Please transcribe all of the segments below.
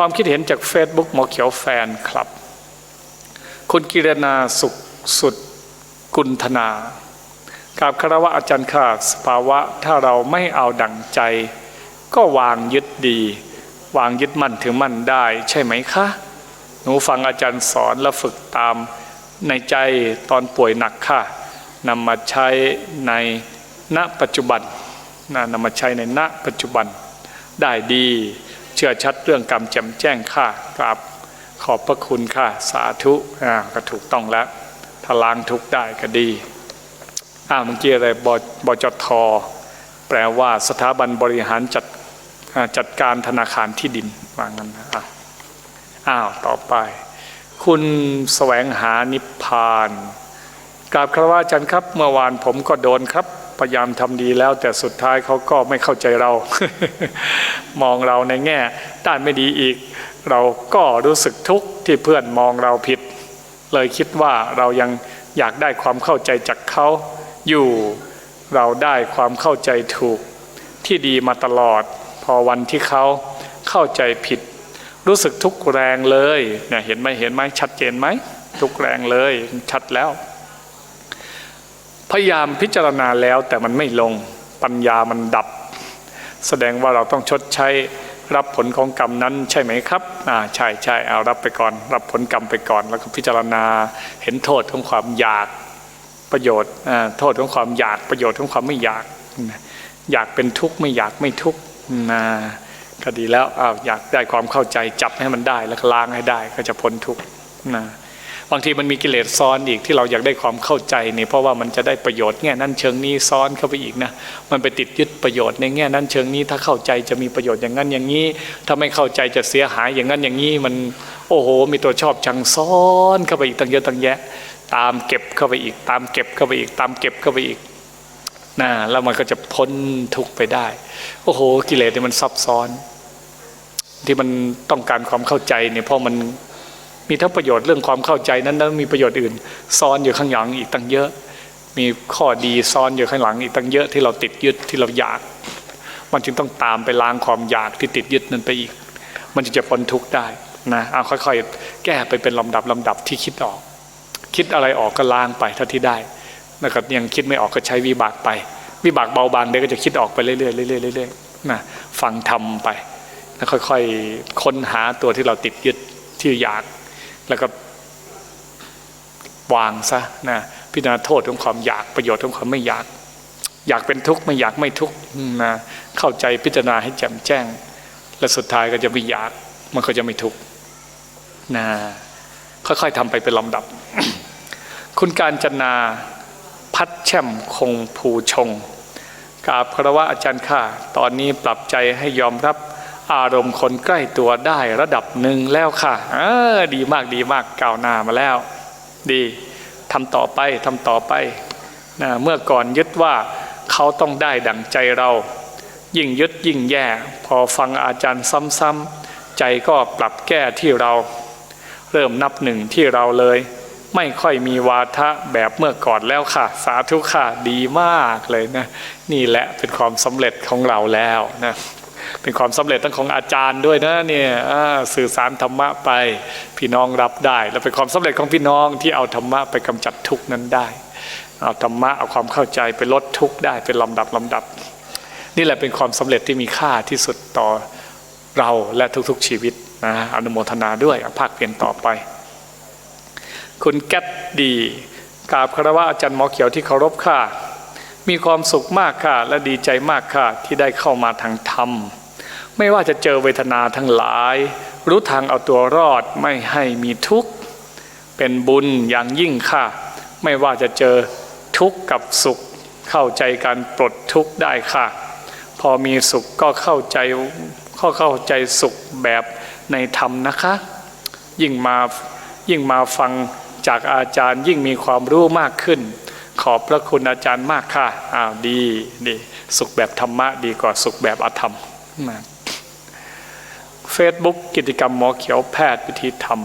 ความคิดเห็นจาก Facebook หมอเขียวแฟนคลับ คุณกิรณาสุขสุดกุลธนากราบคารวะอาจารย์ค่ะสภาวะถ้าเราไม่เอาดั่งใจ ก็วางยึดดี วางยึดมั่นถือมั่นได้ ใช่ไหมคะหนูฟังอาจารย์สอนและฝึกตามในใจตอนป่วยหนักค่ะนำมาใช้ในณปัจจุบันนะนำมาใช้ในณปัจจุบันได้ดี เชื่อชัดเรื่องกรรมแจ่มแจ้งค่ะกราบขอบพระคุณค่ะ สาธุอ่าก็ถูกต้องแล้วถ้าล้างทุกได้ก็ดีอ้าวเมื่อกี้อะไรบบจทแปลว่าสถาบันบริหารจัดจัดการธนาคารที่ดินว่างั้นนะอะอ้าวต่อไป คุณแสวงหานิพพานกราบคารวะอาจารย์ครับ เมื่อวานผมก็โดนครับ พยายามทำดีแล้ว แต่สุดท้ายเขาก็ไม่เข้าใจเรา มองเราในแง่ด้านไม่ดีอีก เราก็รู้สึกทุกข์ที่เพื่อนมองเราผิด เลยคิดว่าเรายังอยากได้ความเข้าใจจากเขาอยู่เราได้ความเข้าใจถูก ที่ดีมาตลอด พอวันที่เขาเข้าใจผิด รู้สึกทุกข์แรงเลยเนี่ยเห็นไหมเห็นไหมชัดเจนไหมทุกข์แรงเลยชัดแล้ว พยายามพิจารณาแล้วแต่มันไม่ลงปัญญามันดับ แสดงว่าเราต้องชดใช้รับผลของกรรมนั้นใช่ไหมครับอ่าใช่ใช่เอารับไปก่อน รับผลกรรมไปก่อน แล้วก็พิจารณาเห็นโทษของความอยากประโยชน์อ่าโทษของความอยากประโยชน์ของความไม่อยาก อยากเป็นทุกข์ไม่อยากไม่ทุกข์นะก็ดีแล้วอ้าวอยากได้ความเข้าใจจับให้มันได้แล้วล้างให้ได้ก็จะพ้นทุกข์นะ บางทีมันมีกิเลสซ้อนอีกที่เราอยากได้ความเข้าใจนี่เพราะว่ามันจะได้ประโยชน์แง่นั้นเชิงนี้ซ้อนเข้าไปอีกนะมันไปติดยึดประโยชน์ในแง่นั้นเชิงนี้ ถ้าเข้าใจจะมีประโยชน์อย่างนั้นอย่างนี้ ถ้าไม่เข้าใจจะเสียหายอย่างนั้นอย่างนี้มันโอ้โห มีตัวชอบชังซ้อนเข้าไปอีกตั้งเยอะตั้งแยะ ตามเก็บเข้าไปอีก ตามเก็บเข้าไปอีก ตามเก็บเข้าไปอีกนะแล้วมันก็จะพ้นทุกไปได้ โอ้โห กิเลสเนี่ยมันซับซ้อน ที่มันต้องการความเข้าใจเนี่ยเพราะมัน มีทั้งประโยชน์เรื่องความเข้าใจนั้นแล้วมีประโยชน์อื่น ซ้อนอยู่ข้างหลังอีกตั้งเยอะ มีข้อดีซ้อนอยู่ข้างหลังอีกตั้งเยอะที่เราติดยึดที่เราอยาก มันจึงต้องตามไปล้างความอยากที่ติดยึดนั้นไปอีก มันจึงจะพ้นทุกข์ได้นะเอาค่อยๆ แก้ไปเป็นลำดับลำดับที่คิดออก คิดอะไรออกก็ล้างไปเท่าที่ได้นะครับยังคิดไม่ออกก็ใช้วิบากไป วิบากเบาบางเดี๋ยวก็จะคิดออกไปเรื่อยๆเรื่อยๆเรื่อยๆนะฟังทำไปแล้วค่อยๆค้นหาตัวที่เราติดยึดที่อยาก แล้วก็วางซะนะพิจารณาโทษของความอยากประโยชน์ของความไม่อยาก อยากเป็นทุกข์ไม่อยากไม่ทุกข์นะเข้าใจพิจารณาให้แจ่มแจ้ง และสุดท้ายก็จะไม่อยากมันก็จะไม่ทุกข์นะค่อยๆทำไปเป็นลำดับ คุณการจนาพัดแช่มคงภูชงกราบคารวะอาจารย์ค่ะตอนนี้ปรับใจให้ยอมรับ อารมณ์คนใกล้ตัวได้ระดับหนึ่งแล้วค่ะเออดีมากดีมากก้าวหน้ามาแล้ว ดีทำต่อไปทำต่อไปนะเมื่อก่อนยึดว่าเขาต้องได้ดั่งใจเรา ยิ่งยึดยิ่งแย่ พอฟังอาจารย์ซ้ำๆใจก็ปรับแก้ที่เรา เริ่มนับหนึ่งที่เราเลย ไม่ค่อยมีวาทะแบบเมื่อก่อนแล้วค่ะ สาธุค่ะดีมากเลยนะ นี่แหละเป็นความสำเร็จของเราแล้วนะ เป็นความสำเร็จทั้งของอาจารย์ด้วยนะเนี่ยสื่อสารธรรมะไปพี่น้องรับได้ แล้วเป็นความสำเร็จของพี่น้องที่เอาธรรมะไปกำจัดทุกข์นั้นได้เอาธรรมะเอาความเข้าใจไปลดทุกข์ได้เป็นลำดับลำดับ นี่แหละเป็นความสำเร็จที่มีค่าที่สุดต่อเราและทุกๆชีวิตนะอนุโมทนาด้วยภาคเปลี่ยนต่อไป คุณแก๊ตดีกราบคารวะอาจารย์หมอเขียวที่เคารพค่ะ มีความสุขมากค่ะ และดีใจมากค่ะ ที่ได้เข้ามาทางธรรม ไม่ว่าจะเจอเวทนาทั้งหลาย รู้ทางเอาตัวรอดไม่ให้มีทุกข์ เป็นบุญอย่างยิ่งค่ะ ไม่ว่าจะเจอทุกข์กับสุข เข้าใจการปลดทุกข์ได้ค่ะ พอมีสุขก็เข้าใจข้อเข้าใจสุขแบบในธรรมนะคะ ยิ่งมายิ่งมาฟังจากอาจารย์ยิ่งมีความรู้มากขึ้น ขอบพระคุณอาจารย์มากค่ะอ้าวดีดีสุขแบบธรรมะดีกว่าสุขแบบอธรรม เฟซบุ๊กกิจกรรมหมอเขียวแพทย์วิธีธรรม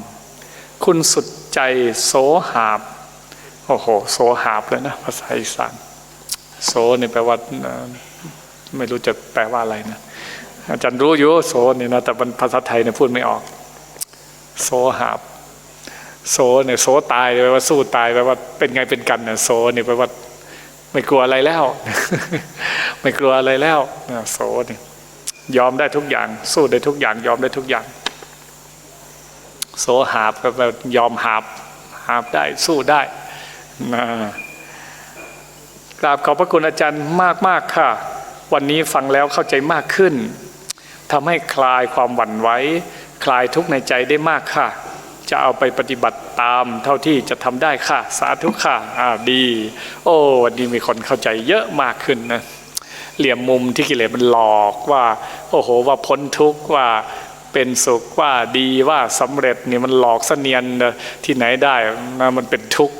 คุณสุดใจโสหาบ โอ้โห โสหาบเลยนะ ภาษาอีสานโสเนี่ยแปลว่าไม่รู้จะแปลว่าอะไรนะ อาจารย์รู้อยู่โสเนี่ยนะแต่มันภาษาไทยเนี่ยพูดไม่ออก โสหาบ โสเนี่ยโสตายแปลว่าสู้ตายแปลว่าเป็นไงเป็นกันเนี่ยโสเนี่ยแปลว่าไม่กลัวอะไรแล้ว ไม่กลัวอะไรแล้วโสเนี่ย ยอมได้ทุกอย่าง สู้ได้ทุกอย่าง ยอมได้ทุกอย่าง โสหาบก็ยอมหาบหาบได้สู้ได้นะกราบขอบพระคุณอาจารย์มากมากค่ะ วันนี้ฟังแล้วเข้าใจมากขึ้นทำให้คลายความหวั่นไหวคลายทุกข์ในใจได้มากค่ะ จะเอาไปปฏิบัติตามเท่าที่จะทำได้ค่ะ สาธุค่ะอ่าดี โอ้วันนี้มีคนเข้าใจเยอะมากขึ้นนะ เหลี่ยมมุมที่กิเลสมันหลอกว่า โอ้โหว่าพ้นทุกข์ว่าเป็นสุขว่าดีว่าสำเร็จนี่มันหลอกเสนียนที่ไหนได้นะมันเป็นทุกข์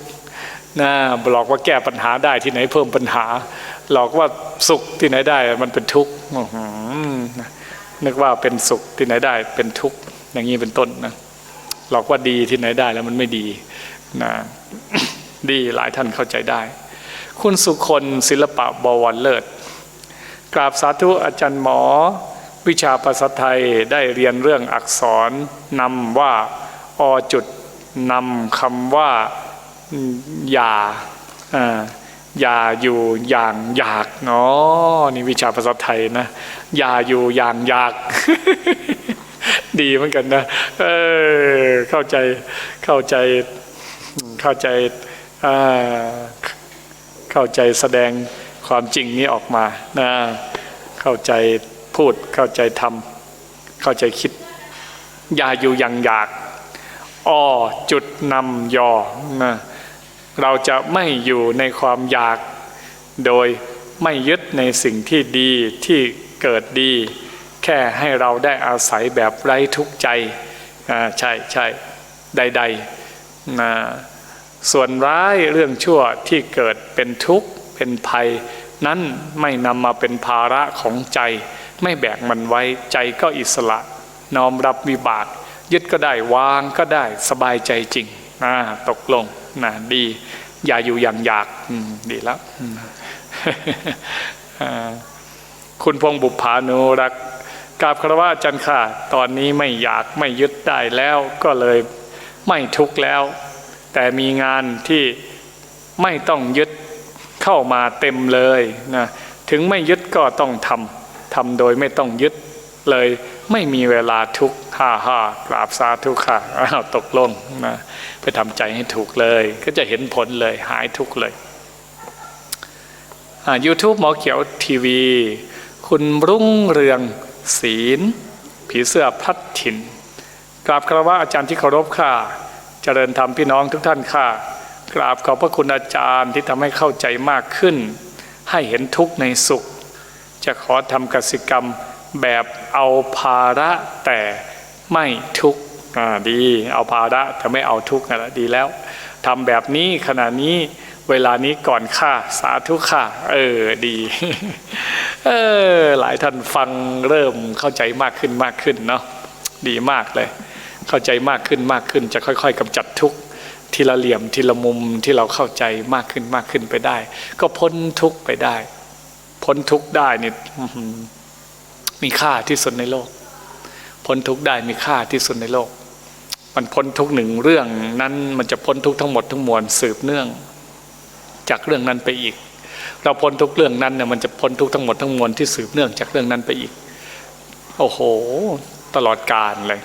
นะหลอกว่าแก้ปัญหาได้ที่ไหนเพิ่มปัญหา หลอกว่าสุขที่ไหนได้มันเป็นทุกข์นึกว่าเป็นสุขที่ไหนได้เป็นทุกข์อย่างนี้เป็นต้นนะหลอกว่าดีที่ไหนได้แล้วมันไม่ดีนะดีหลายท่านเข้าใจได้ คุณสุคนศิลปะบวรเลิศ กราบสาธุอาจารย์หมอ วิชาภาษาไทยได้เรียนเรื่องอักษรนำว่าอจุดนำคำว่าอย่าอย่าอยู่อย่างอยากเนาะนี่วิชาภาษาไทยนะอย่าอยู่อย่างอยาก ดีเหมือนกันนะเออเข้าใจเข้าใจเข้าใจเข้าใจแสดง ความจริงนี้ออกมานะเข้าใจพูดเข้าใจทำเข้าใจคิด อย่าอยู่อย่างอยากอ้อจุดนำยอนะเราจะไม่อยู่ในความอยาก โดยไม่ยึดในสิ่งที่ดีที่เกิดดี แค่ให้เราได้อาศัยแบบไร้ทุกข์ใจใช่ใช่ใดๆนะส่วนร้ายเรื่องชั่วที่เกิดเป็นทุกข์เป็นภัย นั้นไม่นำมาเป็นภาระของใจ ไม่แบกมันไว้ใจก็อิสระน้อมรับวิบาก ยึดก็ได้วางก็ได้สบายใจจริงนะตกลงนะดี อย่าอยู่อย่างอยากดีแล้วคุณพงษ์บุพานุรักกราบคารวะอาจารย์ค่ะ ตอนนี้ไม่อยากไม่ยึดได้แล้วก็เลยไม่ทุกข์แล้ว แต่มีงานที่ไม่ต้องยึด เข้ามาเต็มเลยนะถึงไม่ยึดก็ต้องทำทำโดยไม่ต้องยึดเลย ไม่มีเวลาทุกข์ฮ่าฮ่ากราบสาธุค่ะอ้าวตกลงนะไปทำใจให้ถูกเลย ก็จะเห็นผลเลยหายทุกข์เลยยูทูบหมอเขียวทีวี คุณรุ่งเรืองศีล ผีเสื้อพลัดถิ่นกราบคารวะอาจารย์ที่เคารพค่ะ เจริญธรรมพี่น้องทุกท่านค่ะ กราบขอบพระคุณอาจารย์ที่ทำให้เข้าใจมากขึ้น ให้เห็นทุกข์ในสุข จะขอทำกสิกรรมแบบเอาภาระแต่ไม่ทุกข์ดีเอาภาระแต่ไม่เอาทุกข์นั่นแหละดีแล้วทำแบบนี้ขณะนี้เวลานี้ก่อนค่าสาธุค่ะ เออดี เออหลายท่านฟังเริ่มเข้าใจมากขึ้นมากขึ้นเนาะดีมากเลย เข้าใจมากขึ้นมากขึ้นจะค่อย ๆกำจัดทุกข์ ทีละเหลี่ยมทีละมุมที่เราเข้าใจมากขึ้นมากขึ้นไปได้ ก็พ้นทุกไปได้ พ้นทุกได้นี่มีค่าที่สุดในโลก พ้นทุกได้มีค่าที่สุดในโลก มันพ้นทุกหนึ่งเรื่องนั้นมันจะพ้นทุกทั้งหมดทั้งมวลสืบเนื่อง จากเรื่องนั้นไปอีก เราพ้นทุกเรื่องนั้นเนี่ยมันจะพ้นทุกทั้งหมดทั้งมวลที่สืบเนื่องจากเรื่องนั้นไปอีก โอ้โห ตลอดกาลเลย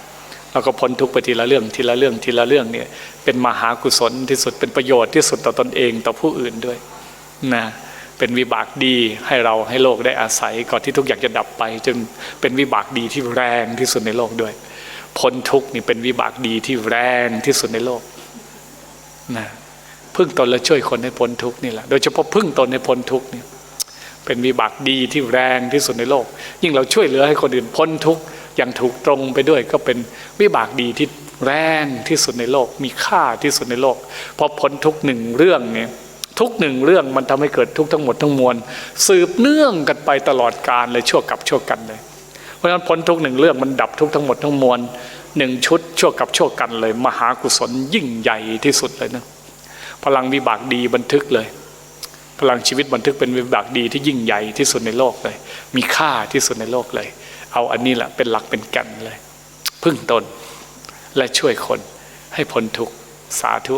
เราก็พ้นทุกไปทีละเรื่องทีละเรื่องทีละเรื่องเนี่ยเป็นมหากุศลที่สุดเป็นประโยชน์ที่สุดต่อตนเองต่อผู้อื่นด้วยนะเป็นวิบากดีให้เราให้โลกได้อาศัยก่อนที่ทุกอย่างจะดับไปจนเป็นวิบากดีที่แรงที่สุดในโลกด้วย พ้นทุกนี่เป็นวิบากดีที่แรงที่สุดในโลกนะพึ่งตนและช่วยคนให้พ้นทุกข์นี่แหละโดยเฉพาะพึ่งตนให้พ้นทุกข์นี่เป็นวิบากดีที่แรงที่สุดในโลก ยิ่งเราช่วยเหลือให้คนอื่นพ้นทุกข์ อย่างถูกตรงไปด้วยก็เป็นวิบากดีที่แรงที่สุดในโลก มีค่าที่สุดในโลกพราะพ้นทุกหนึ่งเรื่องเนี่ยทุกหนึ่งเรื่องมันทำให้เกิดทุกทั้งหมดทั้งมวลสืบเนื่องกันไปตลอดกาลเลยชั่วกับชั่วกันเลย เพราะฉะนั้นพ้นทุกหนึ่งเรื่องมันดับทุกทั้งหมดทั้งมวลหนึ่งชุดชั่วกับชั่วกันเลย มหากุศลยิ่งใหญ่ที่สุดเลยนะพลังวิบากดีบันทึกเลย พลังชีวิตบันทึกเป็นวิบากดีที่ยิ่งใหญ่ที่สุดในโลกเลย มีค่าที่สุดในโลกเลย เอาอันนี้แหละเป็นหลักเป็นกันเลย พึ่งตนและช่วยคนให้พ้นทุกข์สาธุ